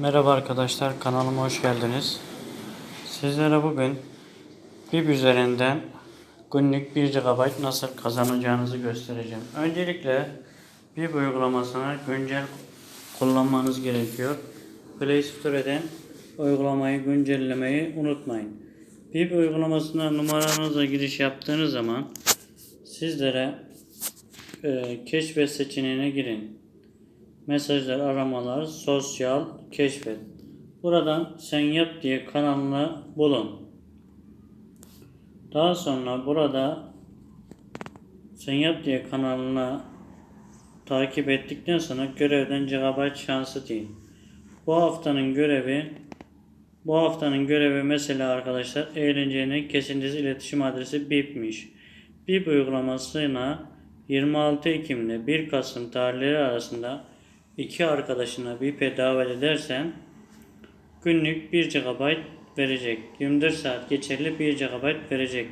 Merhaba arkadaşlar kanalıma hoş geldiniz. Sizlere bugün BIP üzerinden günlük 1 GB nasıl kazanacağınızı göstereceğim. Öncelikle BIP uygulamasını güncel kullanmanız gerekiyor. Play Store'den uygulamayı güncellemeyi unutmayın. BIP uygulamasına numaranızla giriş yaptığınız zaman sizlere e, keşfet seçeneğine girin mesajlar, aramalar, sosyal, keşfet. Buradan sen yap diye kanalını bulun. Daha sonra burada sen yap diye kanalına takip ettikten sonra görevden GB şansı deyin. Bu haftanın görevi bu haftanın görevi mesela arkadaşlar eğlencenin kesintisiz iletişim adresi BIP'miş. BIP uygulamasına 26 Ekim ile 1 Kasım tarihleri arasında iki arkadaşına BIP'e davet edersen günlük 1 GB verecek. 24 saat geçerli 1 GB verecek.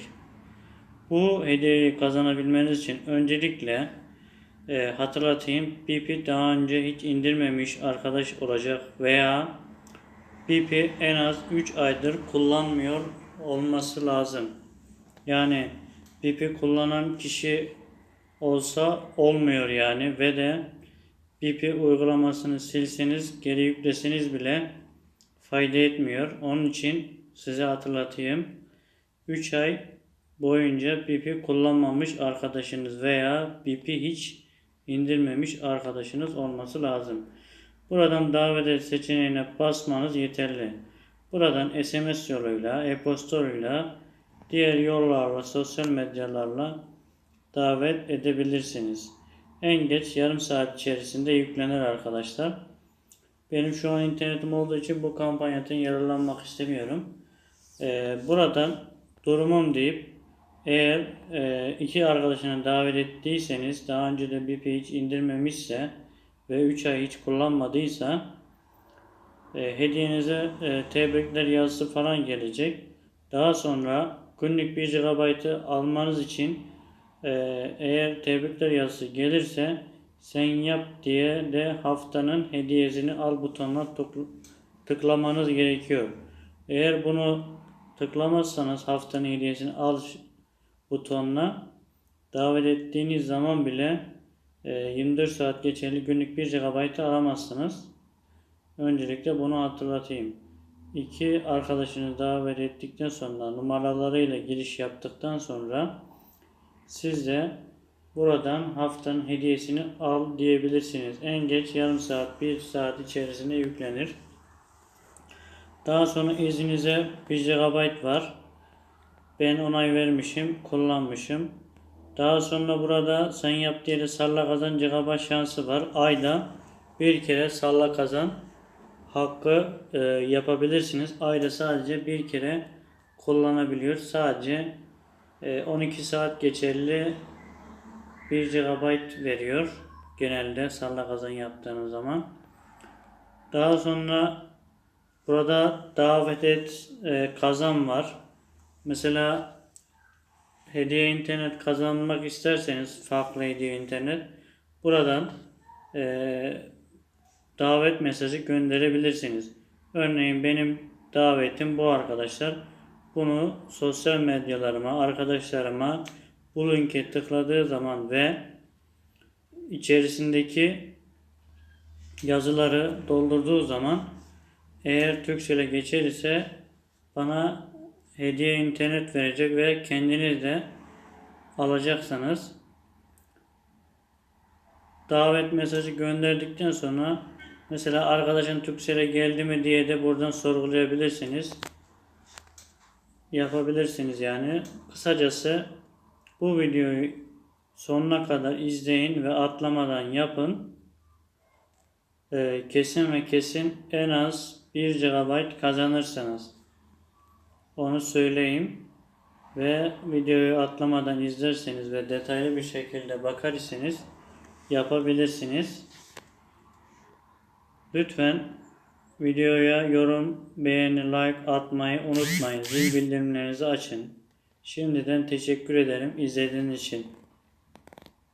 Bu hediyeyi kazanabilmeniz için öncelikle e, hatırlatayım BIP'i daha önce hiç indirmemiş arkadaş olacak veya BIP'i en az 3 aydır kullanmıyor olması lazım. Yani BIP'i kullanan kişi olsa olmuyor yani ve de BP uygulamasını silseniz geri yükleseniz bile fayda etmiyor. Onun için size hatırlatayım. 3 ay boyunca BP kullanmamış arkadaşınız veya BP hiç indirmemiş arkadaşınız olması lazım. Buradan davet et seçeneğine basmanız yeterli. Buradan SMS yoluyla, e-posta yoluyla, diğer yollarla, sosyal medyalarla davet edebilirsiniz. En geç yarım saat içerisinde yüklenir arkadaşlar. Benim şu an internetim olduğu için bu kampanyadan yararlanmak istemiyorum. Ee, buradan durumum deyip eğer e, iki arkadaşını davet ettiyseniz daha önce de bir hiç indirmemişse ve 3 ay hiç kullanmadıysa e, hediyenize e, tebrikler yazısı falan gelecek. Daha sonra günlük 1 GB'ı almanız için eğer tebrikler yazısı gelirse sen yap diye de haftanın hediyesini al butonuna tıklamanız gerekiyor. Eğer bunu tıklamazsanız haftanın hediyesini al butonuna davet ettiğiniz zaman bile 24 e, saat geçerli günlük 1 GB alamazsınız. Öncelikle bunu hatırlatayım. İki arkadaşını davet ettikten sonra numaralarıyla giriş yaptıktan sonra siz de buradan haftanın hediyesini al diyebilirsiniz. En geç yarım saat, bir saat içerisinde yüklenir. Daha sonra izninize 1 GB var. Ben onay vermişim, kullanmışım. Daha sonra burada sen yap diye salla kazan GB şansı var. Ayda bir kere salla kazan hakkı e, yapabilirsiniz. Ayda sadece bir kere kullanabiliyor. Sadece 12 ee, saat geçerli 1 GB veriyor. Genelde salla kazan yaptığınız zaman. Daha sonra burada davet et e, kazan var. Mesela hediye internet kazanmak isterseniz farklı hediye internet buradan e, davet mesajı gönderebilirsiniz. Örneğin benim davetim bu arkadaşlar. Bunu sosyal medyalarıma, arkadaşlarıma bu linke tıkladığı zaman ve içerisindeki yazıları doldurduğu zaman eğer Türkcell'e geçer ise bana hediye internet verecek ve kendiniz de alacaksanız davet mesajı gönderdikten sonra mesela arkadaşın Türkcell'e geldi mi diye de buradan sorgulayabilirsiniz yapabilirsiniz yani. Kısacası bu videoyu sonuna kadar izleyin ve atlamadan yapın. Ee, kesin ve kesin en az 1 GB kazanırsınız. Onu söyleyeyim. Ve videoyu atlamadan izlerseniz ve detaylı bir şekilde bakar iseniz yapabilirsiniz. Lütfen Videoya yorum, beğeni, like atmayı unutmayın. Zil bildirimlerinizi açın. Şimdiden teşekkür ederim izlediğiniz için.